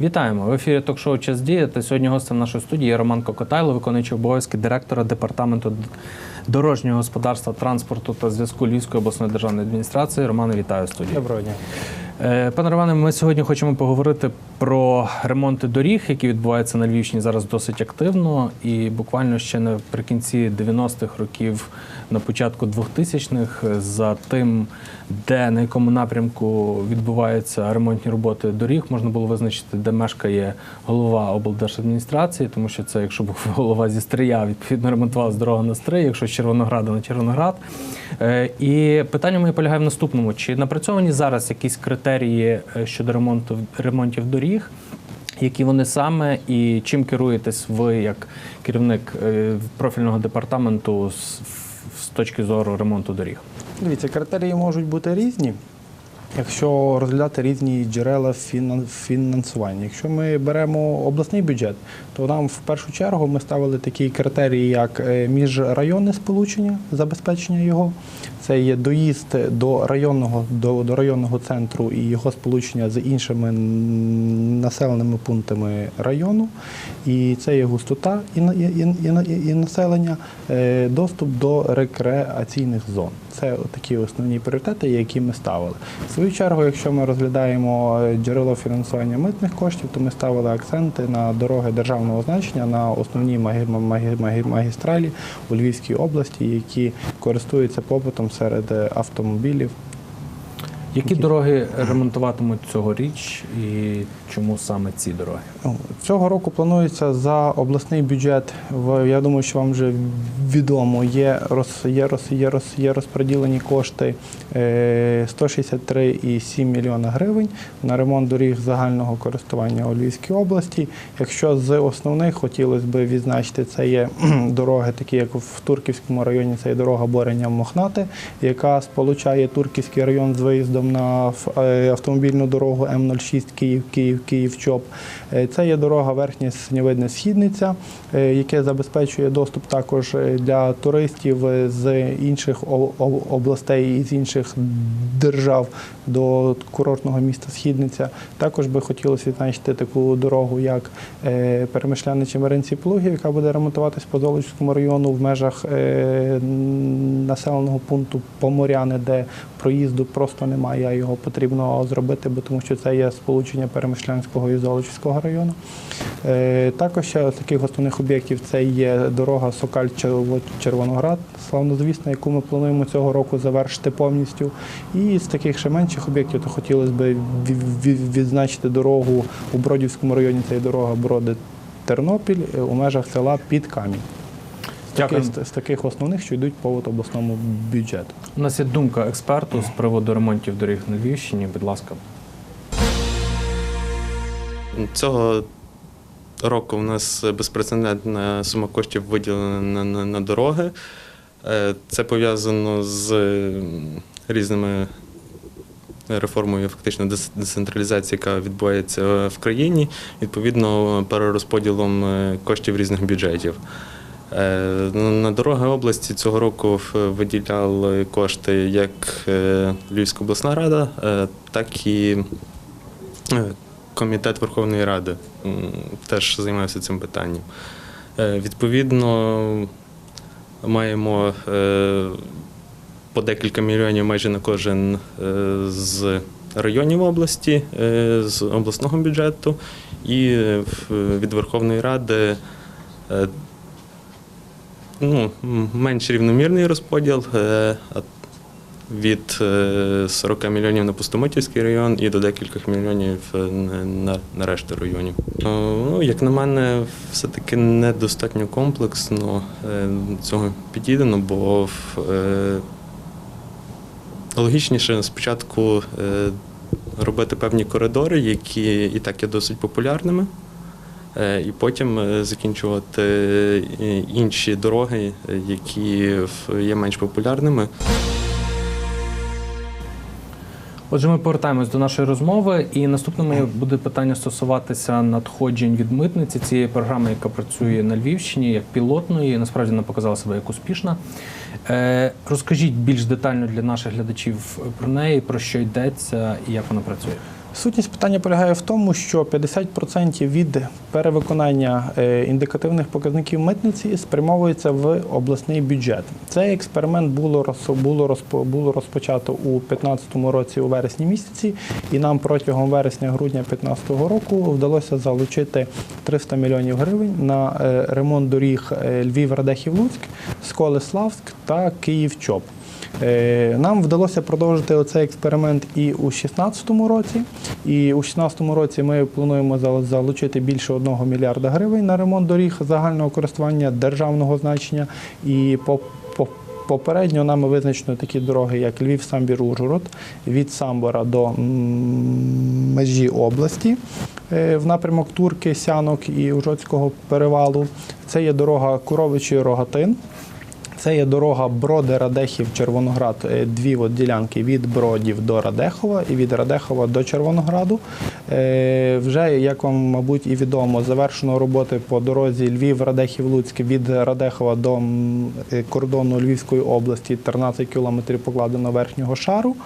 Вітаємо в ефірі ток-шоу Час діяти. Сьогодні гостем нашої студії є Роман Кокотайло, виконуючий обов'язки директора департаменту дорожнього господарства, транспорту та зв'язку Львівської обласної державної адміністрації. Романе, вітаю студії. Доброго дня. Е, Пане Романе, ми сьогодні хочемо поговорити про ремонти доріг, які відбуваються на Львівщині зараз досить активно. І буквально ще наприкінці 90-х років, на початку 2000-х, за тим, де на якому напрямку відбуваються ремонтні роботи доріг, можна було визначити, де мешкає голова облдержадміністрації, тому що це, якщо був голова зі Стрия, відповідно ремонтувалася дорога на Стрий, якщо з Червонограда на Червоноград. Е, І питання моє полягає в наступному: чи напрацьовані зараз якісь критерії е, щодо ремонту ремонтів доріг? Які вони саме і чим керуєтесь ви як керівник е, профільного департаменту точки зору ремонту доріг? Дивіться, критерії можуть бути різні, якщо розглядати різні джерела фінан- фінансування. Якщо ми беремо обласний бюджет, то нам в першу чергу ми ставили такі критерії, як е, міжрайонне сполучення, забезпечення його. Це є доїзд до районного до, до районного центру і його сполучення з іншими населеними пунктами району. І це є густота і, і, і, і, і населення, е, доступ до рекреаційних зон. Це такі основні пріоритети, які ми ставили. В свою чергу, якщо ми розглядаємо е, джерело фінансування митних коштів, то ми ставили акценти на дороги державного значення, на основні магі- магі- магі- магістралі у Львівській області, які користуються попитом серед е, автомобілів. Які дороги ремонтуватимуть цьогоріч і чому саме ці дороги? Ну, Цього року планується за обласний бюджет. Я думаю, що вам вже відомо. Є роз, є, роз, є, роз, є розподілені кошти 163,7 мільйона гривень на ремонт доріг загального користування у Львівській області. Якщо з основних хотілося б відзначити, це є дороги, такі як в Турківському районі, це є дорога Борення Мохнати, яка сполучає Турківський район з виїздом на е, автомобільну дорогу М06 Київ, Київ, Київ, Чоп. Е, Це є дорога верхня Снівидна Східниця, е, яке забезпечує доступ також е, для туристів з інших областей і з інших держав до курортного міста Східниця. Також би хотілося відзначити таку дорогу, як перемишляни Чемеринці Плугів, яка буде ремонтуватись по Золочівському району в межах населеного пункту Поморяни, де проїзду просто немає, а його потрібно зробити, бо тому що це є сполучення Перемишлянського і Золочівського району. Е, Також ще з таких основних об'єктів це є дорога Сокаль-Червоноград, славнозвісна, яку ми плануємо цього року завершити повністю. І з таких ще менших об'єктів, то хотілося б ві- ві- відзначити дорогу у Бродівському районі, це є дорога Броди-Тернопіль е, у межах села Під Камінь. Таких, Дякую. з таких основних, що йдуть по от обласному бюджету. У нас є думка експерту з приводу ремонтів доріг на Львівщині. Будь ласка. Цього року у нас безпрецедентна сума коштів виділена на, на, на дороги. Е, Це пов'язано з різними реформою фактично децентралізації, яка відбувається в країні, відповідно перерозподілом е, коштів різних бюджетів. Е, На дороги області цього року виділяли кошти як е, Львівська обласна рада, е, так і Комітет Верховної Ради теж займався цим питанням. Відповідно, маємо по декілька мільйонів майже на кожен з районів області, з обласного бюджету, і від Верховної Ради ну, менш рівномірний розподіл. е, від е, 40 мільйонів на Пустомитівський район і до декількох мільйонів е, на, на, решту районів. Е, Ну, як на мене, все-таки недостатньо комплексно е, цього підійдено, бо е, логічніше спочатку е, робити певні коридори, які і так є досить популярними. Е, І потім е, закінчувати е, інші дороги, які є менш популярними. Отже, ми повертаємось до нашої розмови, і наступним моє буде питання стосуватися надходжень від митниці цієї програми, яка працює на Львівщині як пілотної. Насправді вона показала себе як успішна. Розкажіть більш детально для наших глядачів про неї, про що йдеться і як вона працює. Сутність питання полягає в тому, що 50% від перевиконання е, індикативних показників митниці спрямовується в обласний бюджет. Цей експеримент було було було розпочато у 2015 році у вересні місяці, і нам протягом вересня-грудня 2015 року вдалося залучити 300 мільйонів гривень на е, ремонт доріг е, Львів-Радехів-Луцьк, Сколи-Славськ та Київ-Чоп. Е, Нам вдалося продовжити оцей експеримент і у 2016 році. І у 2016 році ми плануємо залучити більше 1 мільярда гривень на ремонт доріг загального користування державного значення. І по, по Попередньо нами визначено такі дороги, як Львів, Самбір, Ужгород, від Самбора до межі області е, в напрямок Турки, Сянок і Ужгородського перевалу. Це є дорога Куровичі Рогатин. Це є дорога Броди Радехів Червоноград, е, дві от ділянки від Бродів до Радехова і від Радехова до Червонограду. Е, Вже, як вам, мабуть, і відомо, завершено роботи по дорозі Львів, Радехів, Луцьк від Радехова до е, кордону Львівської області 13 кілометрів покладено верхнього шару.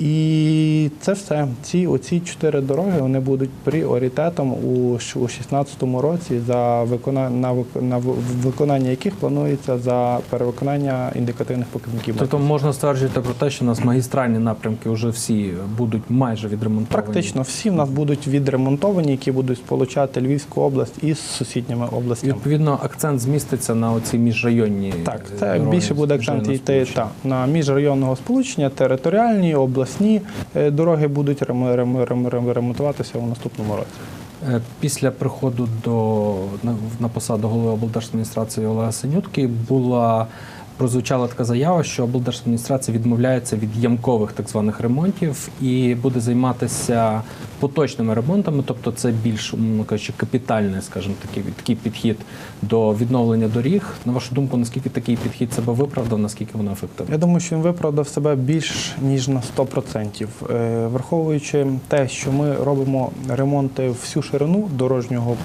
І це все. Ці оці чотири дороги вони будуть пріоритетом у щ- у 16-му році за виконання на, на виконання яких планується за перевиконання індикативних показників. Тобто можна стверджувати про те, що у нас магістральні напрямки вже всі будуть майже відремонтовані. Практично всі в нас будуть відремонтовані, які будуть сполучати Львівську область із сусідніми І, областями. Відповідно, акцент зміститься на оці міжрайонні. Так, е, це дороги більше буде акцент йти та, на міжрайонного сполучення, територіальні, обласні е, дороги будуть рем- рем- рем- рем- ремонтуватися у наступному році. Е, Після приходу до на посаду голови облдержадміністрації Олега Синютки була прозвучала така заява, що облдержадміністрація відмовляється від ямкових так званих ремонтів і буде займатися поточними ремонтами, тобто це більш кажучи, капітальний, скажімо, такий, такий підхід до відновлення доріг. На вашу думку, наскільки такий підхід себе виправдав, наскільки воно ефективно? Я думаю, що він виправдав себе більш ніж на 100%. Е, Враховуючи те, що ми робимо ремонти всю ширину дорожнього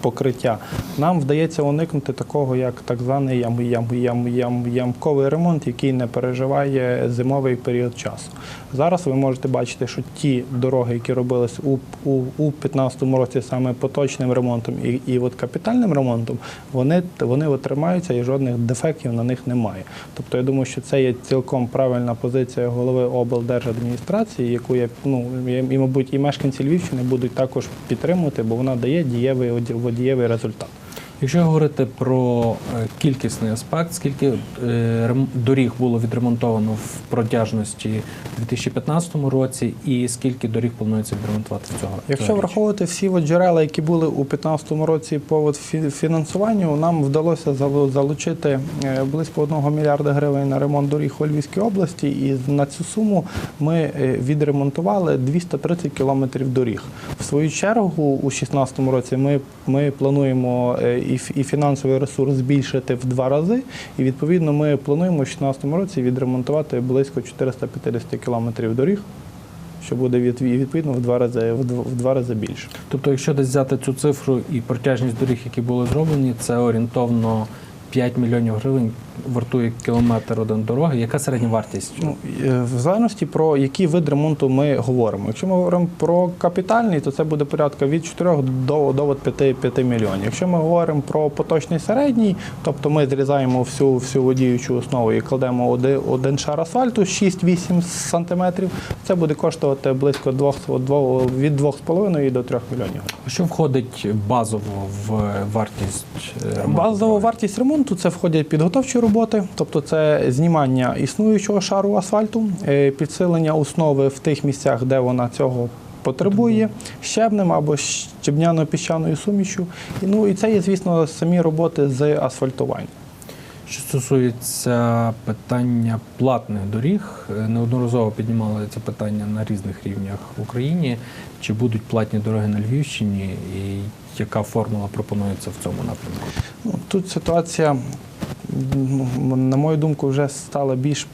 покриття, нам вдається уникнути такого, як так званий ям, ям, ям, ям, ямковий ремонт, який не переживає зимовий період часу. Зараз ви можете бачити, що ті дороги, які робились у, у, у 2015 році саме поточним ремонтом і, і от капітальним ремонтом, вони, вони от тримаються і жодних дефектів на них немає. Тобто я думаю, що це є цілком правильна позиція голови облдержадміністрації, яку я ну і, мабуть, і мешканці Львівщини будуть також підтримувати, бо вона дає дієвий di euro il risultato. Якщо говорити про е, кількісний аспект, скільки е, доріг було відремонтовано в протяжності у 2015 році, і скільки доріг планується відремонтувати в цього? Якщо враховувати всі от джерела, які були у 2015 році по фінансуванню, нам вдалося залучити е, близько 1 мільярда гривень на ремонт доріг у Львівській області, і на цю суму ми відремонтували 230 кілометрів доріг. В свою чергу, у 2016 році ми, ми плануємо і, фінансовий ресурс збільшити в два рази. І відповідно ми плануємо в 2016 році відремонтувати близько 450 кілометрів доріг що буде відповідно в два рази в два рази більше. Тобто, якщо десь взяти цю цифру і протяжність доріг, які були зроблені, це орієнтовно 5 мільйонів гривень вартує кілометр один дороги. Яка середня вартість? Ну е, в залежності про який вид ремонту ми говоримо. Якщо ми говоримо про капітальний, то це буде порядка від 4 до, до 5, 5 мільйонів. Якщо ми говоримо про поточний середній, тобто ми зрізаємо всю всю водіючу основу і кладемо один, один шар асфальту 6-8 сантиметрів, це буде коштувати близько 2, від 2,5 до 3 мільйонів. Що входить базово в вартість е, ремонту Базова вартість ремонту це входять підготовчі роботи, тобто це знімання існуючого шару асфальту, е, підсилення основи в тих місцях, де вона цього потребує, щебнем або щебняно-піщаною сумішю. Ну і це є, звісно, самі роботи з асфальтування. Що стосується питання платних доріг, е, неодноразово піднімали це питання на різних рівнях в Україні. Чи будуть платні дороги на Львівщині, і яка формула пропонується в цьому напрямку? Ну, тут ситуація, на мою думку, вже стала більш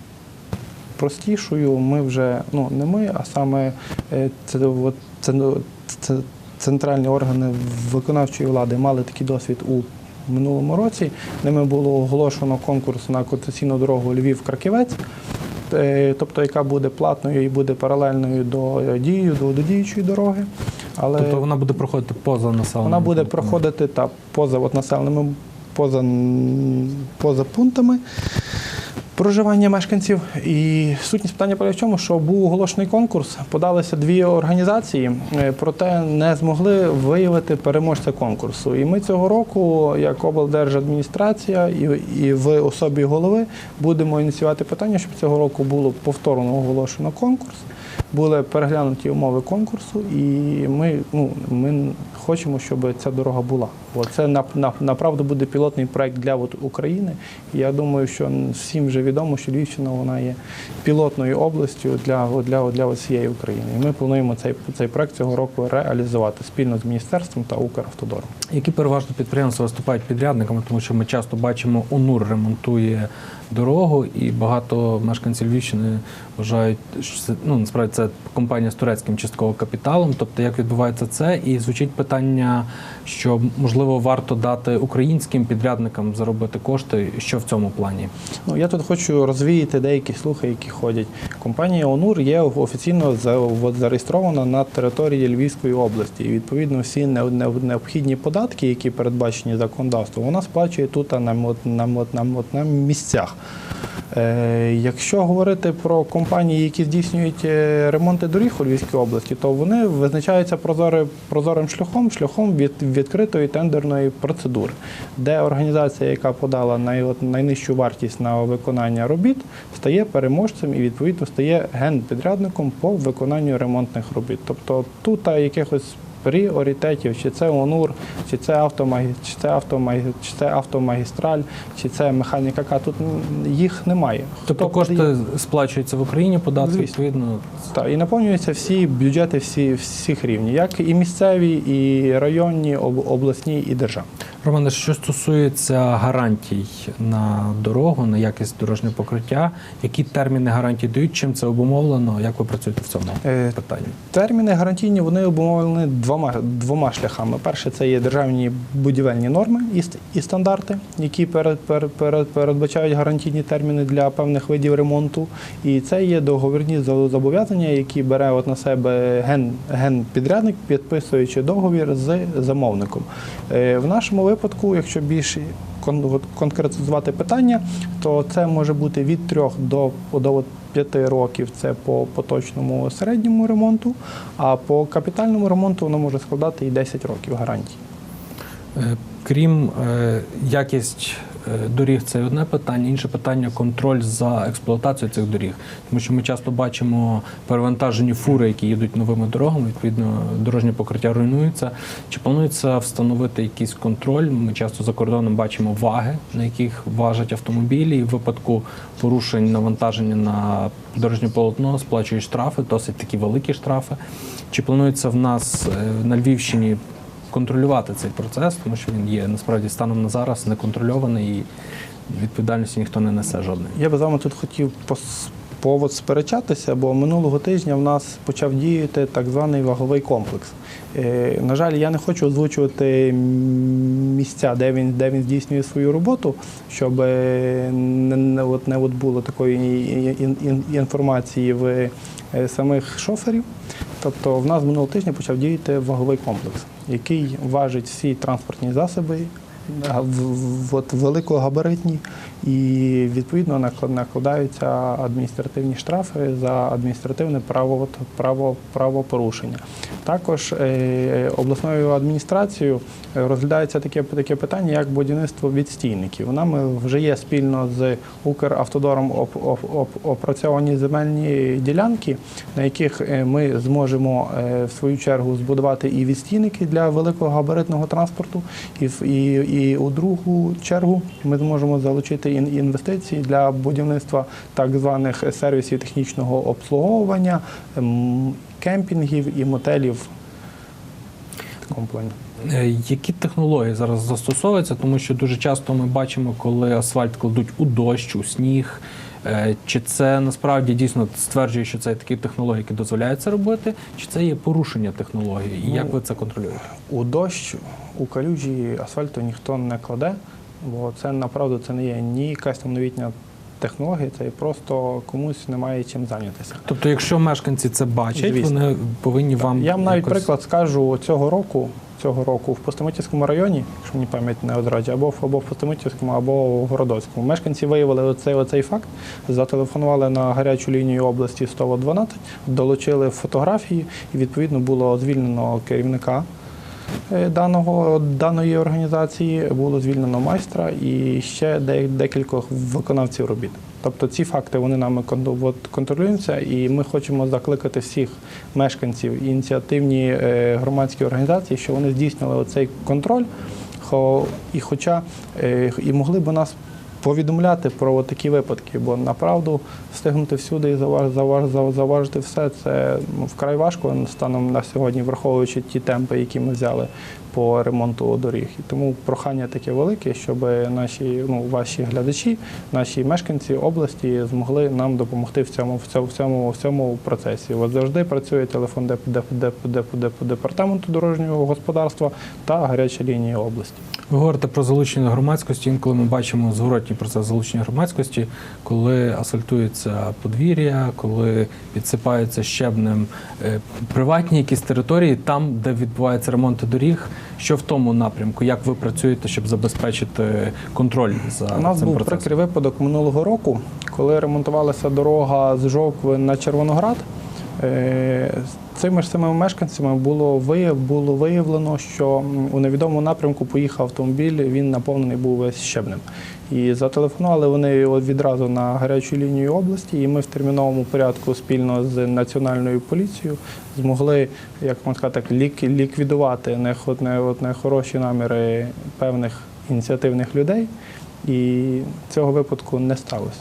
простішою. Ми вже, ну не ми, а саме е, це, от, це, це, центральні органи виконавчої влади мали такий досвід у минулому році. Ними було оголошено конкурс на концесійну дорогу Львів-Краківець. е, тобто яка буде платною і буде паралельною до е, дії, до, до діючої дороги. Але Тобто вона буде проходити поза населеним вона буде проходити та поза от, населеними поза, поза пунктами проживання мешканців. І сутність питання полягає в чому, що був оголошений конкурс, подалися дві організації, е, проте не змогли виявити переможця конкурсу. І ми цього року, як облдержадміністрація і, і в особі голови, будемо ініціювати питання, щоб цього року було повторно оголошено конкурс. Були переглянуті умови конкурсу, і ми, ну, ми хочемо, щоб ця дорога була. Бо це на, на, направду буде пілотний проект для от України. Я думаю, що всім вже відомо, що Львівщина вона є пілотною областю для, для, для всієї України. І ми плануємо цей, цей проект цього року реалізувати спільно з міністерством та Укравтодором. Які переважно підприємства виступають підрядниками, тому що ми часто бачимо, ОНУР ремонтує дорогу, і багато мешканців Львівщини вважають, що це ну насправді це компанія з турецьким частково капіталом. Тобто, як відбувається це, і звучить питання, що можливо варто дати українським підрядникам заробити кошти. Що в цьому плані? Ну, я тут хочу розвіяти деякі слухи, які ходять. Компанія ОНУР є офіційно за- зареєстрована на території Львівської області. І відповідно всі не- не- необхідні податки, які передбачені законодавством, вона сплачує тут на місцях. Е, якщо говорити про компанії, які здійснюють е, ремонти доріг у Львівській області, то вони визначаються прозори, прозорим шляхом, шляхом від відкритої тендерної процедури, де організація, яка подала най, найнижчу вартість на виконання робіт, стає переможцем і відповідно стає генпідрядником по виконанню ремонтних робіт. Тобто тут якихось пріоритетів, чи це ОНУР, чи це автомагі, чи це автомагі, чи це автомагістраль, чи це механіка К. Тут їх немає. Тобто Хто подає- кошти сплачуються в Україні, податки відповідно. Так, і наповнюються всі бюджети всі, всіх рівнів, як і місцеві, і районні, об- обласні, і державні. Романе, що стосується гарантій на дорогу, на якість дорожнього покриття, які терміни гарантій дають, чим це обумовлено? Як ви працюєте в цьому Е, питанні? Терміни гарантійні вони обумовлені двома, двома шляхами. Перше, це є державні будівельні норми і, і стандарти, які перед, перед, перед, передбачають гарантійні терміни для певних видів ремонту. І це є договірні зобов'язання, які бере от на себе ген, генпідрядник, підписуючи договір з замовником. Е, В нашому випадку, якщо більше кон- конкретизувати питання, то це може бути від 3 до, до 5 років це по поточному середньому ремонту, а по капітальному ремонту воно може складати і 10 років гарантії. Е, Крім е, якість доріг, це одне питання. Інше питання контроль за експлуатацією цих доріг. Тому що ми часто бачимо перевантажені фури, які їдуть новими дорогами. Відповідно, дорожнє покриття руйнується. Чи планується встановити якийсь контроль? Ми часто за кордоном бачимо ваги, на яких важать автомобілі, і в випадку порушень навантаження на дорожнє полотно сплачують штрафи, досить такі великі штрафи. Чи планується в нас е, на Львівщині контролювати цей процес, тому що він є насправді станом на зараз неконтрольований і відповідальності ніхто не несе жодної. Я би з вами тут хотів пос- повод сперечатися, бо минулого тижня в нас почав діяти так званий ваговий комплекс. Е, На жаль, я не хочу озвучувати місця, де він, де він здійснює свою роботу, щоб е, не, не, от, не от було такої інформації в е, самих шоферів. Тобто в нас минулого тижня почав діяти ваговий комплекс, який важить всі транспортні засоби от великогабаритні, і відповідно наклад- накладаються адміністративні штрафи за адміністративне право, право, правопорушення. Також е, обласною адміністрацією е, розглядається таке, таке питання, як будівництво відстійників. Нами вже є спільно з Укравтодором оп, оп, оп, опрацьовані земельні ділянки, на яких е, ми зможемо е, в свою чергу збудувати і відстійники для великогабаритного транспорту, і, і, і у другу чергу ми зможемо залучити інвестиції для будівництва так званих сервісів технічного обслуговування, ем, кемпінгів і мотелів. В такому плані. Е, Які технології зараз застосовуються, тому що дуже часто ми бачимо, коли асфальт кладуть у дощ, у сніг. Е, Чи це насправді дійсно стверджує, що це такі технології, які дозволяють це робити, чи це є порушення технології? І як Ну, ви це контролюєте? У дощ, у калюжі асфальту ніхто не кладе, бо це направду це не є ні якась там новітня технології, це просто комусь немає чим зайнятися. Тобто, якщо мешканці це бачать, Звісно. вони повинні вам Я вам навіть якось- приклад скажу цього року. Цього року в Пустомитівському районі, якщо мені пам'ять не одраджує, або, або в Пустомитівському, або в Городоцькому. Мешканці виявили оцей, оцей факт, зателефонували на гарячу лінію області 112, долучили фотографії, і відповідно було звільнено керівника даного, даної організації, було звільнено майстра і ще декількох виконавців робіт. Тобто ці факти вони нами кон- контролюються, і ми хочемо закликати всіх мешканців ініціативні е, громадські організації, що вони здійснили оцей контроль, і хоча е, і могли б нас повідомляти про такі випадки, бо направду встигнути всюди і заваж- заваж- заважити все це ну, вкрай важко станом на сьогодні, враховуючи ті темпи, які ми взяли по ремонту доріг. І тому прохання таке велике, щоб наші ну, ваші глядачі, наші мешканці області змогли нам допомогти в цьому в цьому в цьому, в цьому процесі. От завжди працює телефон деп, деп, деп, деп, деп, департаменту дорожнього господарства та гаряча лінія області. Ви говорите про залучення громадськості. Інколи ми бачимо зворотній процес залучення громадськості, коли асфальтується подвір'я, коли підсипаються щебнем е, приватні якісь території, там, де відбуваються ремонти доріг. Що в тому напрямку? Як ви працюєте, щоб забезпечити контроль за У нас цим був процесом? прикрий випадок минулого року, коли ремонтувалася дорога з Жовкви на Червоноград. Е, з Цими ж самими мешканцями було вияв, було виявлено, що у невідомому напрямку поїхав автомобіль, він наповнений був весь щебнем. І зателефонували вони відразу на гарячу лінію області, і ми в терміновому порядку спільно з національною поліцією змогли, як можна сказати, лік, ліквідувати нехо- не- от нехороші наміри певних ініціативних людей. І цього випадку не сталося.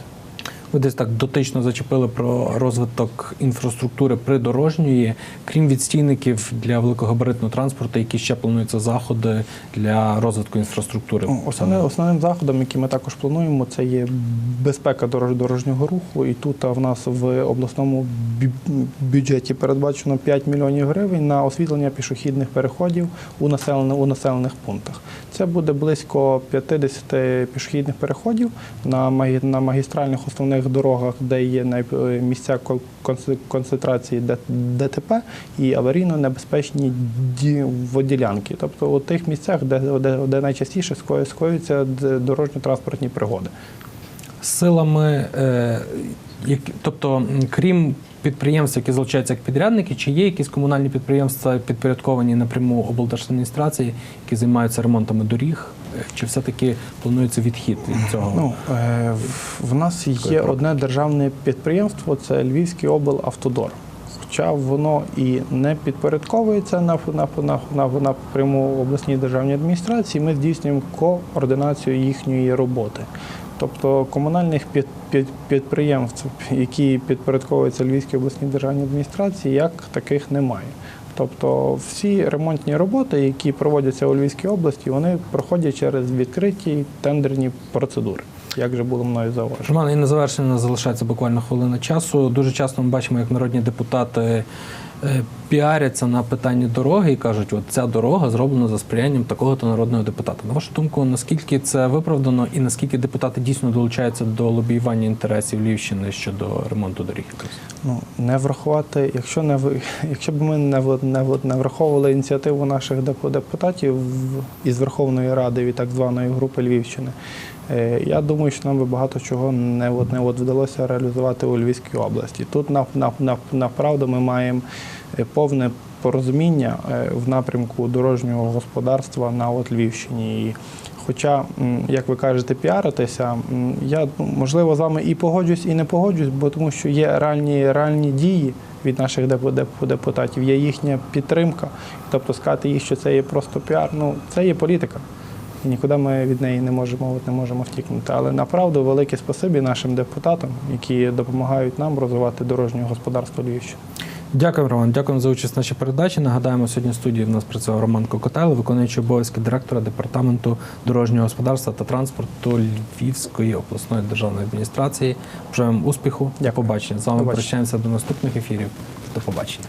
Ви десь так дотично зачепили про розвиток інфраструктури придорожньої, крім відстійників для великогабаритного транспорту, які ще плануються заходи для розвитку інфраструктури. Ну, Основним, основним заходом, який ми також плануємо, це є безпека дорожнього руху. І тут в нас в обласному бюджеті передбачено 5 мільйонів гривень на освітлення пішохідних переходів у населених, у населених пунктах. Це буде близько 50 пішохідних переходів на магістральних основних дорогах, де є е, місця концентрації ДТП і аварійно небезпечні ді- воділянки. Тобто у тих місцях, де, де, де найчастіше скою- скоюються дорожньо-транспортні пригоди. силами, е, тобто, крім підприємств, які залучаються як підрядники, чи є якісь комунальні підприємства підпорядковані напряму облдержадміністрації, які займаються ремонтами доріг, чи все-таки планується відхід від цього? Ну, е, в- нас є одне державне підприємство, це Львівський облавтодор. Хоча воно і не підпорядковується на, на, на, на, напряму обласній державній адміністрації, ми здійснюємо координацію їхньої роботи. Тобто комунальних під, під, підприємств, які підпорядковуються Львівській обласній державній адміністрації, як таких немає. Тобто всі ремонтні роботи, які проводяться у Львівській області, вони проходять через відкриті тендерні процедури, як вже було мною зауважено. Роман, і на завершення залишається буквально хвилина часу. Дуже часто ми бачимо, як народні депутати е, піаряться на питанні дороги і кажуть, от ця дорога зроблена за сприянням такого-то народного депутата. На вашу думку, наскільки це виправдано і наскільки депутати дійсно долучаються до лобіювання інтересів Львівщини щодо ремонту доріг? Ну не врахувати, якщо не якщо б ми не не, не враховували ініціативу наших деп- депутатів із Верховної Ради від так званої групи Львівщини, я думаю, що нам би багато чого не от, не от вдалося реалізувати у Львівській області. Тут на, на, на, направду ми маємо е, повне порозуміння е, в напрямку дорожнього господарства на от Львівщині. І Хоча, як ви кажете, піаритися, я ну, можливо з вами і погоджусь, і не погоджусь, бо тому що є реальні, реальні дії від наших деп- деп- депутатів, є їхня підтримка. Тобто сказати їх, що це є просто піар, ну це є політика. І нікуди ми від неї не можемо, не можемо втікнути. Але направду велике спасибі нашим депутатам, які допомагають нам розвивати дорожнє господарство Львівщини. Дякую, Роман. Дякуємо за участь в нашій передачі. Нагадаємо, сьогодні в студії в нас працював Роман Кокотайло, виконуючий обов'язки директора департаменту дорожнього господарства та транспорту Львівської обласної державної адміністрації. Бажаємо успіху. Дякую. побачення. З вами Побачення. прощаємося до наступних ефірів. До побачення.